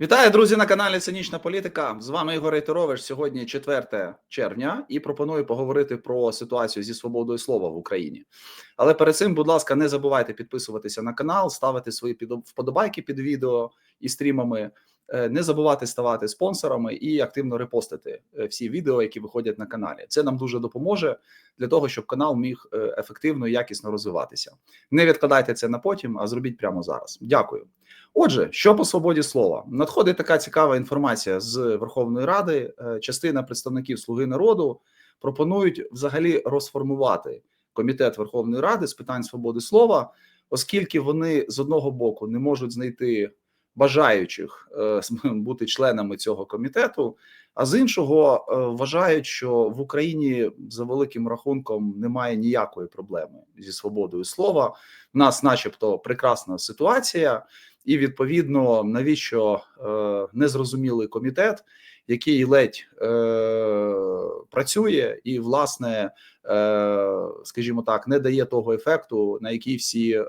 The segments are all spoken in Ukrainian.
Вітаю, друзі, на каналі Цинічна Політика. З вами Ігор Рейтерович. Сьогодні 4 червня, і пропоную поговорити про ситуацію зі свободою слова в Україні. Але перед цим, будь ласка, не забувайте підписуватися на канал, ставити свої вподобайки під відео і стрімами. Е, Не забувати ставати спонсорами і активно репостити е, всі відео, які виходять на каналі. Це нам дуже допоможе для того, щоб канал міг е, ефективно і якісно розвиватися. Не відкладайте це на потім, а зробіть прямо зараз. Дякую. Отже, що по свободі слова надходить така цікава інформація з Верховної Ради. Частина представників Слуги народу пропонують взагалі розформувати комітет Верховної Ради з питань свободи слова, оскільки вони з одного боку не можуть знайти бажаючих е, бути членами цього комітету, а з іншого е, вважають, що в Україні за великим рахунком немає ніякої проблеми зі свободою слова. У нас, начебто, прекрасна ситуація. І відповідно, навіщо е, незрозумілий комітет, який ледь е, працює, і власне, е, скажімо так, не дає того ефекту, на який всі, е,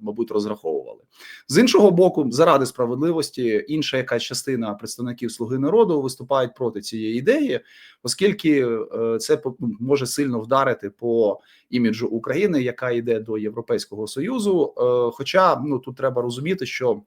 мабуть, розраховували. З іншого боку, заради справедливості, інша якась частина представників Слуги народу виступають проти цієї ідеї, оскільки е, це по- може сильно вдарити по іміджу України, яка йде до Європейського союзу. Е, Хоча ну тут треба розуміти, що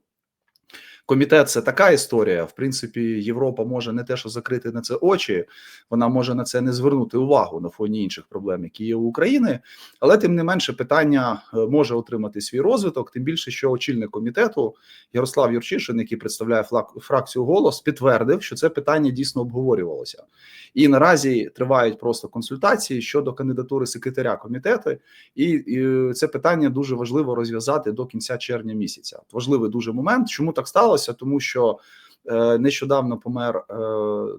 комітет це така історія. В принципі, Європа може не те, що закрити на це очі, вона може на це не звернути увагу на фоні інших проблем, які є у України. Але тим не менше, питання е, може отримати свій розвиток. Тим більше, що очільник комітету Ярослав Юрчишин, який представляє фракцію голос, підтвердив, що це питання дійсно обговорювалося. І наразі тривають просто консультації щодо кандидатури секретаря комітету, і, і це питання дуже важливо розв'язати до кінця червня місяця. Важливий дуже момент. Чому так сталося? Тому що нещодавно помер е,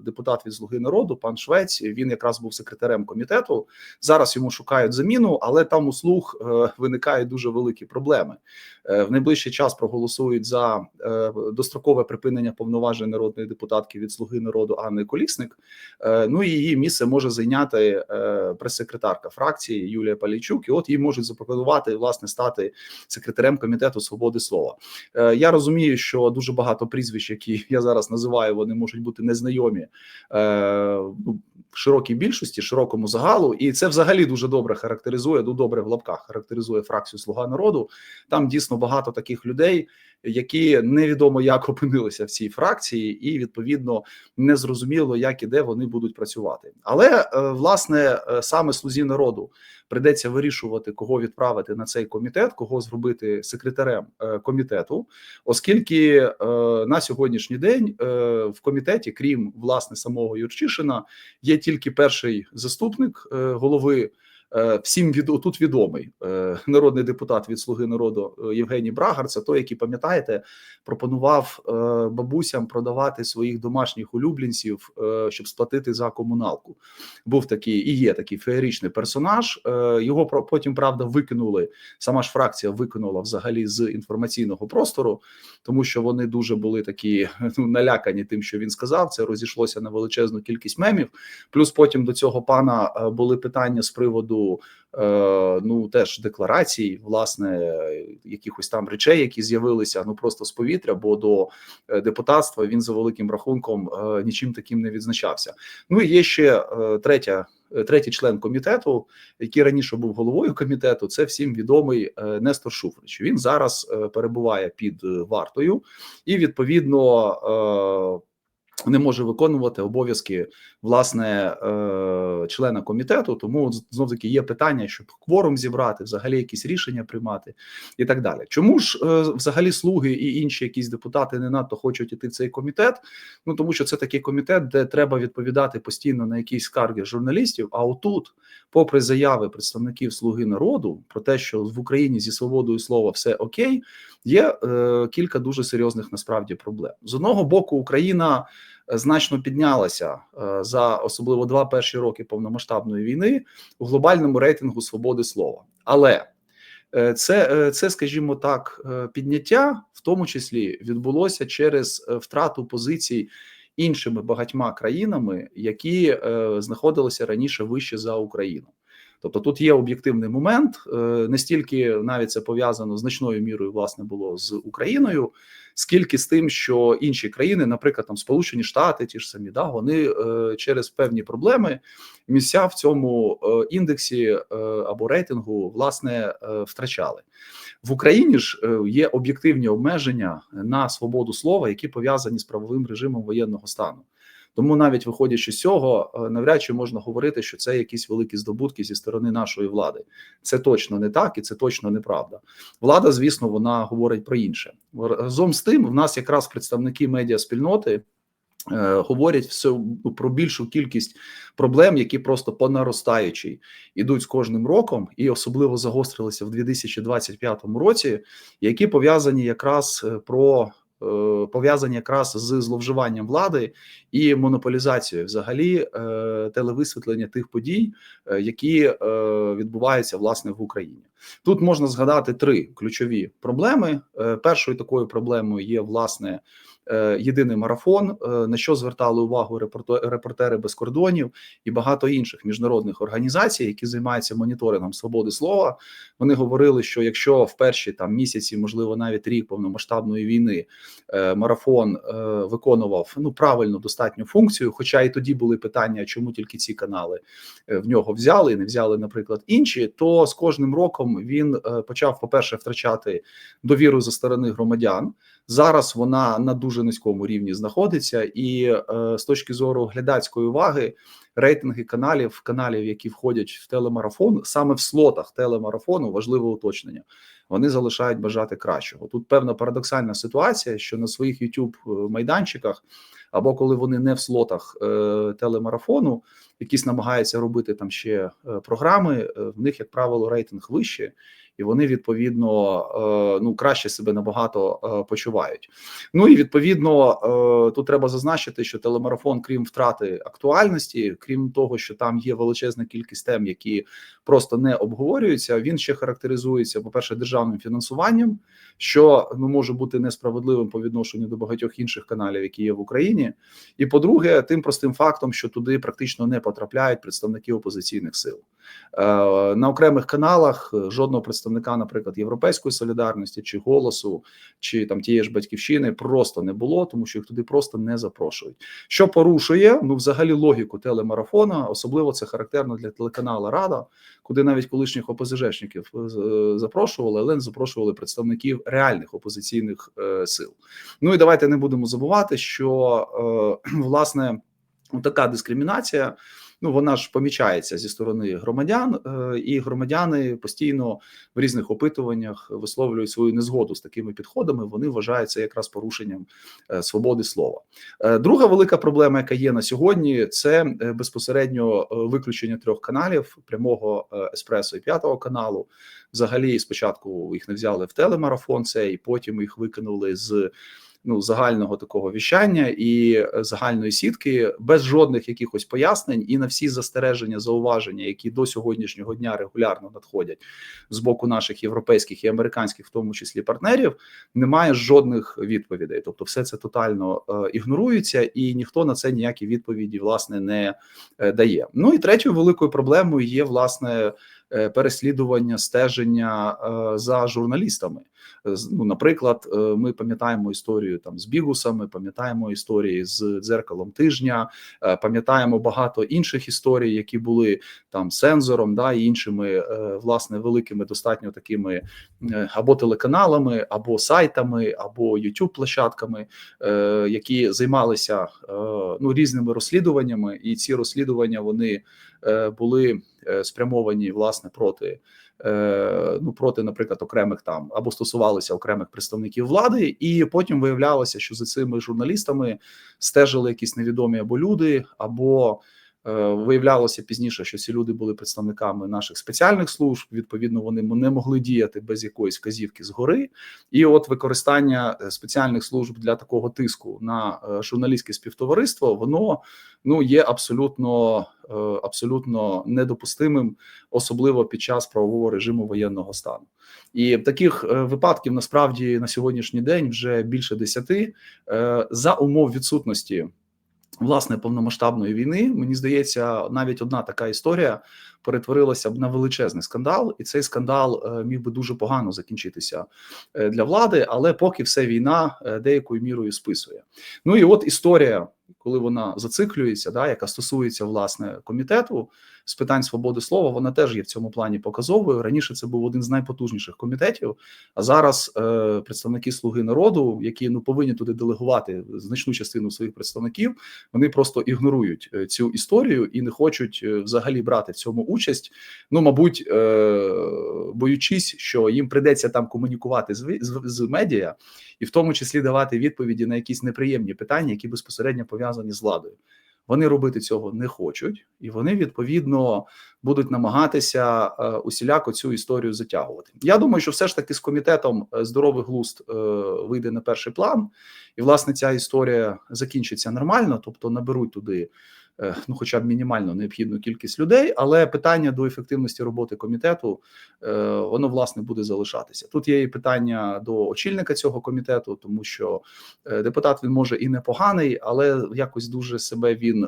депутат від Слуги народу, пан Швець. Він якраз був секретарем комітету. Зараз йому шукають заміну, але там у слуг е, виникають дуже великі проблеми. Е, в найближчий час проголосують за е, дострокове припинення повноважень народної депутатки від Слуги народу Анни Колісник. Е, Ну і її місце може зайняти е, прес-секретарка фракції Юлія Палійчук. І от їй можуть запропонувати власне стати секретарем комітету свободи слова. Е, Я розумію, що дуже багато прізвищ, які я зараз називаю, вони можуть бути незнайомі е, ну, широкій більшості, широкому загалу, і це взагалі дуже добре характеризує. Ну добре в лапках характеризує фракцію Слуга народу. Там дійсно багато таких людей, які невідомо як опинилися в цій фракції, і відповідно не зрозуміло, як і де вони будуть працювати. Але е, власне е, саме слузі народу придеться вирішувати, кого відправити на цей комітет, кого зробити секретарем е, комітету, оскільки е, на сьогоднішній день е, в комітеті, крім власне самого Юрчишина, є тільки перший заступник голови. Е, Всім від тут відомий е, народний депутат від Слуги народу Євгеній Брагар. Це той, який пам'ятаєте, пропонував е, бабусям продавати своїх домашніх улюбленців, щоб сплатити за комуналку. Був такий і є такий феєричний персонаж. Його потім правда викинули. Сама ж фракція викинула взагалі з інформаційного простору, тому що вони дуже були такі ну, налякані тим, що він сказав. Це розійшлося на величезну кількість мемів. Плюс потім до цього пана були питання з приводу е, ну теж декларацій, власне, якихось там речей, які з'явилися ну просто з повітря, бо до е, депутатства він за великим рахунком е, нічим таким не відзначався. Ну і є ще третя. Третій член комітету, який раніше був головою комітету, це всім відомий Нестор Шуфрич. Він зараз перебуває під вартою, і відповідно не може виконувати обов'язки власне е, члена комітету. Тому знов таки є питання, щоб кворум зібрати, взагалі якісь рішення приймати і так далі. Чому ж е, взагалі слуги і інші якісь депутати не надто хочуть іти в цей комітет? Ну тому що це такий комітет, де треба відповідати постійно на якісь скарги журналістів. А отут, попри заяви представників Слуги народу про те, що в Україні зі свободою слова все окей, є е, кілька дуже серйозних насправді проблем. З одного боку, Україна значно піднялася е, за особливо два перші роки повномасштабної війни у глобальному рейтингу свободи слова. Але е, це, е, це, скажімо так, підняття в тому числі відбулося через втрату позицій іншими багатьма країнами, які знаходилися раніше вище за Україну. Тобто тут є об'єктивний момент, е, не стільки навіть це пов'язано значною мірою, власне, було з Україною, скільки з тим, що інші країни, наприклад, там Сполучені Штати, ті ж самі, да, вони е, через певні проблеми місця в цьому е, індексі або рейтингу власне втрачали в Україні. ж є об'єктивні обмеження на свободу слова, які пов'язані з правовим режимом воєнного стану. Тому навіть виходячи з цього, е, навряд чи можна говорити, що це якісь великі здобутки зі сторони нашої влади. Це точно не так, і це точно неправда. Влада, звісно, вона говорить про інше. Разом з тим, в нас якраз представники медіаспільноти е, говорять все про більшу кількість проблем, які просто по наростаючій ідуть з кожним роком, і особливо загострилися в 2025 році, які пов'язані якраз е, про. Е, Пов'язані якраз з зловживанням влади і монополізацією взагалі е, телевисвітлення тих подій, е, які відбуваються власне в Україні. Тут можна згадати три ключові проблеми. Першою такою проблемою є власне єдиний марафон, е, на що звертали увагу репортери без кордонів і багато інших міжнародних організацій, які займаються моніторингом свободи слова. Вони говорили, що якщо в перші там місяці, можливо, навіть рік повномасштабної війни е, марафон е, виконував ну правильно достатню функцію. Хоча і тоді були питання, чому тільки ці канали е, в нього взяли, і не взяли, наприклад, інші. То з кожним роком він е, почав, по перше, втрачати довіру за сторони громадян. Зараз вона на дуже низькому рівні знаходиться, і е, з точки зору глядацької уваги, рейтинги каналів, каналів, які входять в телемарафон, саме в слотах телемарафону, важливе уточнення. Вони залишають бажати кращого. Тут певна парадоксальна ситуація, що на своїх youtube майданчиках або коли вони не в слотах е, телемарафону, якісь намагаються робити там ще е, програми. е, В них, як правило, рейтинг вище, і вони відповідно е, ну краще себе набагато е, почувають. Ну і відповідно е, тут треба зазначити, що телемарафон, крім втрати актуальності, крім того, що там є величезна кількість тем, які просто не обговорюються. Він ще характеризується, по перше, державним фінансуванням, що ну може бути несправедливим по відношенню до багатьох інших каналів, які є в Україні. І по-друге, тим простим фактом, що туди практично не потрапляють представники опозиційних сил на окремих каналах. е, Жодного представника, наприклад, Європейської солідарності чи голосу, чи там тієї ж батьківщини просто не було, тому що їх туди просто не запрошують. Що порушує ну, взагалі логіку телемарафона, особливо це характерно для телеканалу Рада, куди навіть колишніх опозижешників е, запрошували, але не запрошували представників реальних опозиційних е, сил. Ну і давайте не будемо забувати, що е, власне така дискримінація. Ну, вона ж помічається зі сторони громадян, е, і громадяни постійно в різних опитуваннях висловлюють свою незгоду з такими підходами. Вони вважають це якраз порушенням е, свободи слова. Е, Друга велика проблема, яка є на сьогодні, це безпосередньо виключення трьох каналів прямого еспресо і п'ятого каналу. Взагалі, спочатку їх не взяли в телемарафон, це і потім їх викинули з. Ну, загального такого віщання і е, загальної сітки без жодних якихось пояснень, і на всі застереження, зауваження, які до сьогоднішнього дня регулярно надходять з боку наших європейських і американських, в тому числі партнерів, немає жодних відповідей. Тобто, все це тотально е, ігнорується, і ніхто на це ніякі відповіді власне не е, дає. Ну і третьою великою проблемою є власне переслідування стеження е, за журналістами. Ну, наприклад, е, ми пам'ятаємо історію там з бігусами, пам'ятаємо історії з дзеркалом тижня, е, пам'ятаємо багато інших історій, які були там сензором, да і іншими е, власне великими достатньо такими е, або телеканалами, або сайтами, або youtube площадками, е, які займалися е, ну різними розслідуваннями, і ці розслідування вони е, були е, спрямовані власне проти. е, Ну, проти, наприклад, окремих там або стосувалися окремих представників влади, і потім виявлялося, що за цими журналістами стежили якісь невідомі або люди, або е, виявлялося пізніше, що ці люди були представниками наших спеціальних служб. Відповідно, вони не могли діяти без якоїсь вказівки згори. І от використання е, спеціальних служб для такого тиску на е, журналістське співтовариство, воно ну є абсолютно е, абсолютно недопустимим, особливо під час правового режиму воєнного стану. І таких е, випадків насправді на сьогоднішній день вже більше десяти Е, за умов відсутності власне повномасштабної війни, мені здається, навіть одна така історія перетворилася б на величезний скандал, і цей скандал е, міг би дуже погано закінчитися е, для влади, але поки все війна е, деякою мірою списує. Ну і от історія, коли вона зациклюється, да, яка стосується власне комітету з питань свободи слова, вона теж є в цьому плані показовою. Раніше це був один з найпотужніших комітетів. А зараз е, представники Слуги народу, які ну повинні туди делегувати значну частину своїх представників, вони просто ігнорують е, цю історію і не хочуть е, взагалі брати в цьому участь. Ну, мабуть, е, боючись, що їм придеться там комунікувати з, з, з медіа, і в тому числі давати відповіді на якісь неприємні питання, які безпосередньо пов'язані з владою. Вони робити цього не хочуть, і вони відповідно будуть намагатися е, усіляко цю історію затягувати. Я думаю, що все ж таки з комітетом е, здоровий глузд е, вийде на перший план, і власне ця історія закінчиться нормально, тобто наберуть туди. Е, Ну, хоча б мінімально необхідну кількість людей, але питання до ефективності роботи комітету е, воно власне буде залишатися. Тут є і питання до очільника цього комітету, тому що е, депутат він може і непоганий, але якось дуже себе він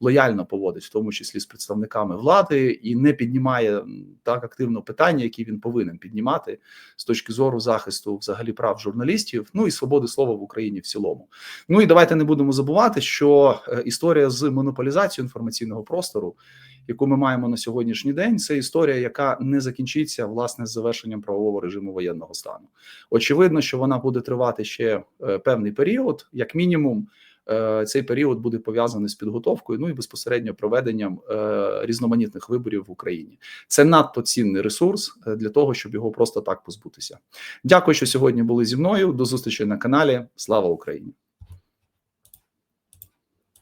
лояльно поводить, в тому числі з представниками влади, і не піднімає так активно питання, які він повинен піднімати з точки зору захисту взагалі прав журналістів, ну і свободи слова в Україні в цілому. Ну і давайте не будемо забувати, що історія з монополізацією інформаційного простору, яку ми маємо на сьогоднішній день, це історія, яка не закінчиться власне з завершенням правового режиму воєнного стану. Очевидно, що вона буде тривати ще е, певний період, як мінімум. е, Цей період буде пов'язаний з підготовкою, ну і безпосередньо проведенням е, різноманітних виборів в Україні. Це надто цінний ресурс для того, щоб його просто так позбутися. Дякую, що сьогодні були зі мною. До зустрічі на каналі. Слава Україні!